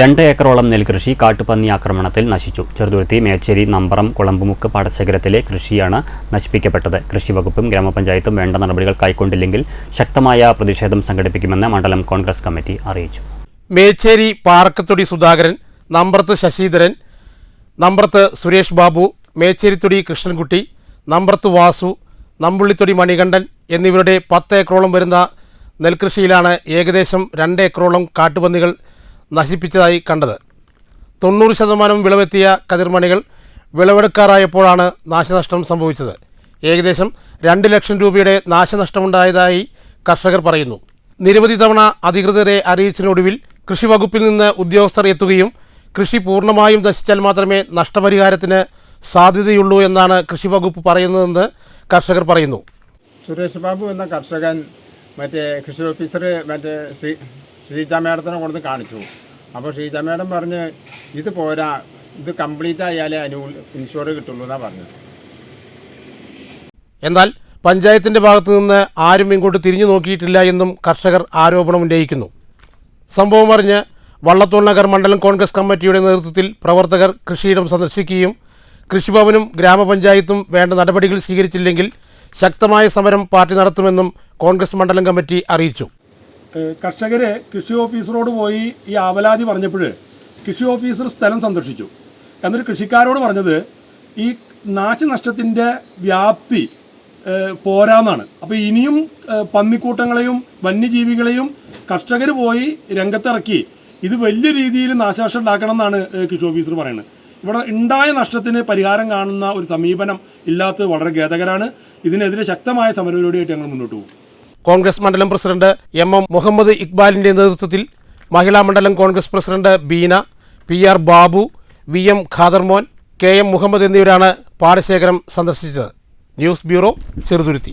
രണ്ട് ഏക്കറോളം നെൽകൃഷി കാട്ടുപന്നി ആക്രമണത്തിൽ നശിച്ചു. ചെറുതുരുത്തി മേച്ചേരി നമ്പറം കുളമ്പുമുക്ക് പാടശേഖരത്തിലെ കൃഷിയാണ് നശിപ്പിക്കപ്പെട്ടത്. കൃഷി വകുപ്പും ഗ്രാമപഞ്ചായത്തും വേണ്ട നടപടികൾ കൈക്കൊണ്ടില്ലെങ്കിൽ ശക്തമായ പ്രതിഷേധം സംഘടിപ്പിക്കുമെന്ന് മണ്ഡലം കോൺഗ്രസ് കമ്മിറ്റി അറിയിച്ചു. മേച്ചേരി പാറക്കത്തൊടി സുധാകരൻ നമ്പ്രത്ത് ശശിധരൻ നമ്പ്രത്ത് സുരേഷ് ബാബു മേച്ചേരിത്തൊടി കൃഷ്ണൻകുട്ടി നമ്പ്രത്ത് വാസു നമ്പുള്ളിത്തൊടി മണികണ്ഠൻ എന്നിവരുടെ പത്ത് ഏക്കറോളം വരുന്ന നെൽകൃഷിയിലാണ് ഏകദേശം രണ്ട് ഏക്കറോളം കാട്ടുപന്നികൾ നശിപ്പിച്ചതായി കണ്ടത്. തൊണ്ണൂറ് ശതമാനം വിളവെത്തിയ കതിർമണികൾ വിളവെടുക്കാറായപ്പോഴാണ് നാശനഷ്ടം സംഭവിച്ചത്. ഏകദേശം രണ്ട് ലക്ഷം രൂപയുടെ നാശനഷ്ടമുണ്ടായതായി കർഷകർ പറയുന്നു. നിരവധി തവണ അധികൃതരെ അറിയിച്ചതിനൊടുവിൽ കൃഷി വകുപ്പിൽ നിന്ന് ഉദ്യോഗസ്ഥർ എത്തുകയും കൃഷി പൂർണമായും നശിച്ചാൽ മാത്രമേ നഷ്ടപരിഹാരത്തിന് സാധ്യതയുള്ളൂ എന്നാണ് കൃഷി വകുപ്പ് പറയുന്നതെന്ന് കർഷകർ പറയുന്നു. സുരേഷ് ബാബു എന്ന കർഷകൻ മറ്റേ കൃഷി ഓഫീസർ മറ്റേ ശ്രീ ശ്രീജ മേഡത്തിനെ കൊടുത്ത് കാണിച്ചു. അപ്പോൾ ഷീജ മേഡം പറഞ്ഞ് ഇത് പോരാ. ഇത് കംപ്ലീറ്റ് ആയാലേ അനു ഇൻഷുർ കിട്ടുള്ളൂ എന്നാണ് പറഞ്ഞത്. എന്നാൽ പഞ്ചായത്തിന്റെ ഭാഗത്തു നിന്ന് ആരും ഇങ്ങോട്ട് തിരിഞ്ഞു നോക്കിയിട്ടില്ല എന്നും കർഷകർ ആരോപണം ഉന്നയിക്കുന്നു. സംഭവം അറിഞ്ഞ് വള്ളത്തോൾ നഗർ മണ്ഡലം കോൺഗ്രസ് കമ്മിറ്റിയുടെ നേതൃത്വത്തിൽ പ്രവർത്തകർ കൃഷിയിടം സന്ദർശിക്കുകയും കൃഷിഭവനും ഗ്രാമപഞ്ചായത്തും വേണ്ട നടപടികൾ സ്വീകരിച്ചില്ലെങ്കിൽ ശക്തമായ സമരം പാർട്ടി നടത്തുമെന്നും കോൺഗ്രസ് മണ്ഡലം കമ്മിറ്റി അറിയിച്ചു. ഏഹ് കർഷകര് കൃഷി ഓഫീസറോട് പോയി ഈ ആവലാതി പറഞ്ഞപ്പോൾ കൃഷി ഓഫീസർ സ്ഥലം സന്ദർശിച്ചു. എന്നിട്ട് കൃഷിക്കാരോട് പറഞ്ഞത് ഈ നാശനഷ്ടത്തിന്റെ വ്യാപ്തി പോരാന്നാണ്. അപ്പോൾ ഇനിയും പന്നിക്കൂട്ടങ്ങളെയും വന്യജീവികളെയും കർഷകർ പോയി രംഗത്തിറക്കി. ഇത് വലിയ രീതിയിൽ നാശനഷ്ടം ഉണ്ടാക്കണം എന്നാണ് കൃഷി ഓഫീസർ പറയുന്നത് ഇവിടെ ഉണ്ടായ നഷ്ടത്തിന് പരിഹാരം കാണുന്ന ഒരു സമീപനം ഇല്ലാത്തത് വളരെ ഖേദകരാണ്. ഇതിനെതിരെ ശക്തമായ സമരപരിപാടിയായിട്ട് ഞങ്ങൾ മുന്നോട്ട് പോകും. കോൺഗ്രസ് മണ്ഡലം പ്രസിഡന്റ് എം എം മുഹമ്മദ് ഇക്ബാലിന്റെ നേതൃത്വത്തിൽ മഹിളാ മണ്ഡലം Congress president Beena P R Babu V M Khadermon K M Muhammad എന്നിവരാണ് പാടശേഖരം സന്ദർശിച്ചത്. News bureau Cheruthuruthy.